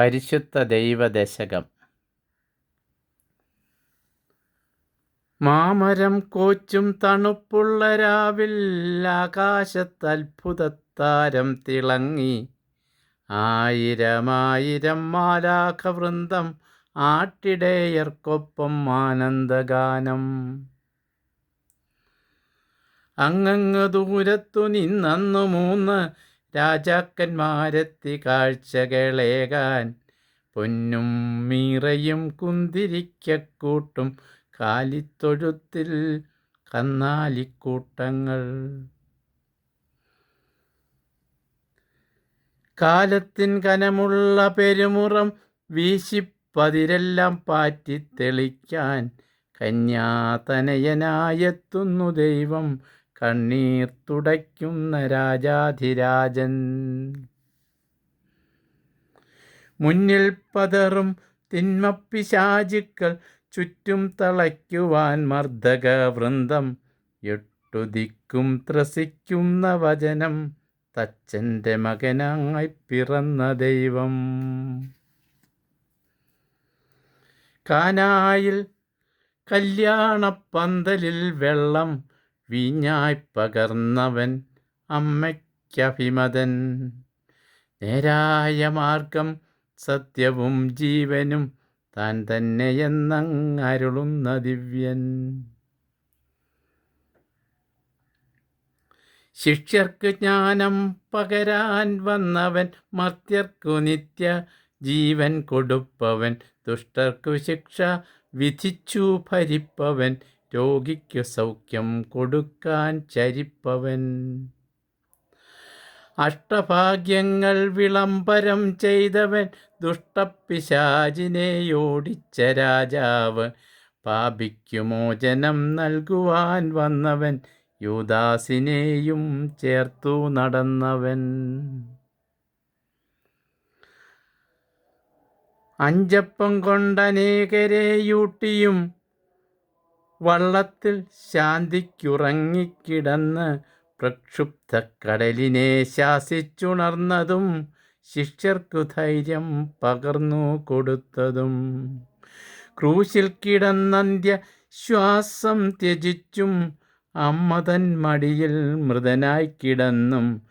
പരിശുദ്ധ ദൈവദശകം മാമരം കോച്ചും തണുപ്പുള്ള രാവിൽ ആകാശത്തത്ഭുതത്താരം തിളങ്ങി. ആയിരമായിരം മാലാഖവൃന്ദം ആട്ടിടേയർക്കൊപ്പം ആനന്ദഗാനം. അങ്ങങ്ങ് ദൂരത്തു നിന്നന്നു മൂന്ന് രാജാക്കന്മാരെത്തി കാഴ്ചകളേകാൻ പൊന്നും മീറയും കുന്തിരിക്കക്കൂട്ടും കാലിത്തൊഴുത്തിൽ കന്നാലിക്കൂട്ടങ്ങൾ. കാലത്തിൻ കനമുള്ള പെരുമുറം വീശിപ്പതിരെല്ലാം പാറ്റി തെളിക്കാൻ കന്യാതനയനായെത്തുന്നു ദൈവം കണ്ണീർ തുടയ്ക്കുന്ന രാജാധിരാജൻ. മുന്നിൽ പതറും തിന്മപ്പിശാചുക്കൾ ചുറ്റും തളയ്ക്കുവാൻ മർദ്ദക വൃന്ദം എട്ടുദിക്കും ത്രസിക്കുന്ന വചനം തച്ചന്റെ മകനായി പിറന്ന ദൈവം. കാനായിൽ കല്യാണപ്പന്തലിൽ വെള്ളം വീഞ്ഞായി പകർന്നവൻ അമ്മയ്ക്കഭിമതൻ. നേരായ മാർഗം സത്യവും ജീവനും താൻ തന്നെയെന്നങ്ങരുളുന്ന ദിവ്യൻ. ശിഷ്യർക്ക് ജ്ഞാനം പകരാൻ വന്നവൻ മർത്യർക്കു നിത്യ ജീവൻ കൊടുപ്പവൻ. ദുഷ്ടർക്കു ശിക്ഷ വിധിച്ചു ഭരിപ്പവൻ രോഗിക്കു സൗഖ്യം കൊടുക്കാൻ ചരിപ്പവൻ. അഷ്ടഭാഗ്യങ്ങൾ വിളംബരം ചെയ്തവൻ ദുഷ്ടപ്പിശാചിനെ ഓടിച്ച രാജാവ്. പാപിക്കു മോചനം നൽകുവാൻ വന്നവൻ? യുദാസിനെയും ചേർത്തു നടന്നവൻ. അഞ്ചപ്പം കൊണ്ടനേകരെയൂട്ടിയും വള്ളത്തിൽ ശാന്തിക്കുറങ്ങിക്കിടന്ന് പ്രക്ഷുബ്ധ കടലിനെ ശാസിച്ചുണർന്നതും ശിഷ്യർക്കു ധൈര്യം പകർന്നു കൊടുത്തതും. ക്രൂശിൽ കിടന്നന്ത്യ ശ്വാസം ത്യജിച്ചും അമ്മതൻ മടിയിൽ മൃതനായി കിടന്നും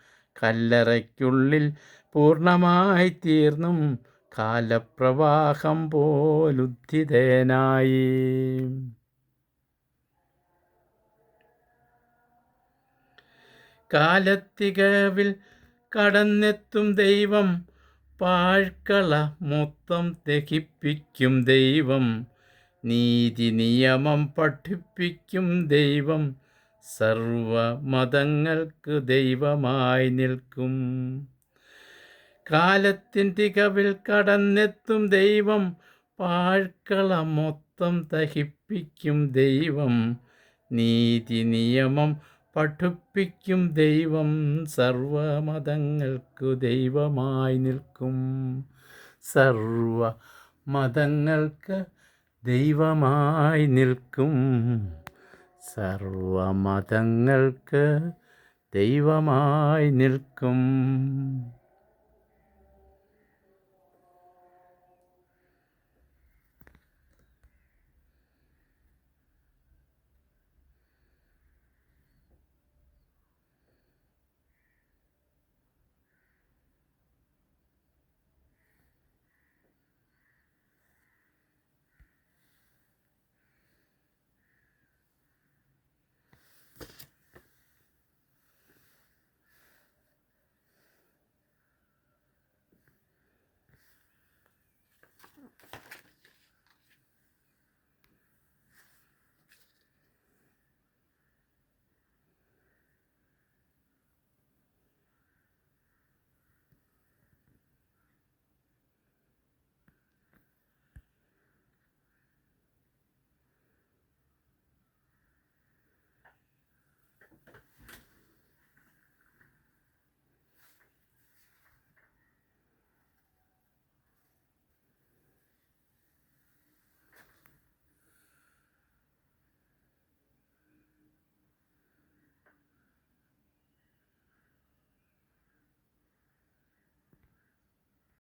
കല്ലറയ്ക്കുള്ളിൽ പൂർണമായി തീർന്നും കാലപ്രവാഹം പോലുദ്ധിതനായി. കാലത്തികവിൽ കടന്നെത്തും ദൈവം. പാഴ്ക്കള മൊത്തം ദഹിപ്പിക്കും ദൈവം. നീതി നിയമം പഠിപ്പിക്കും ദൈവം. സർവ മതങ്ങൾക്ക് ദൈവമായി നിൽക്കും. കാലത്തിൻ തികവിൽ കടന്നെത്തും ദൈവം. പാഴ്ക്കള മൊത്തം ദഹിപ്പിക്കും ദൈവം. നീതി നിയമം പഠിപ്പിക്കും ദൈവം സർവമതങ്ങൾക്കു ദൈവമായി നിൽക്കും. സർവ മതങ്ങൾക്ക് ദൈവമായി നിൽക്കും. സർവമതങ്ങൾക്ക് ദൈവമായി നിൽക്കും. Tamam.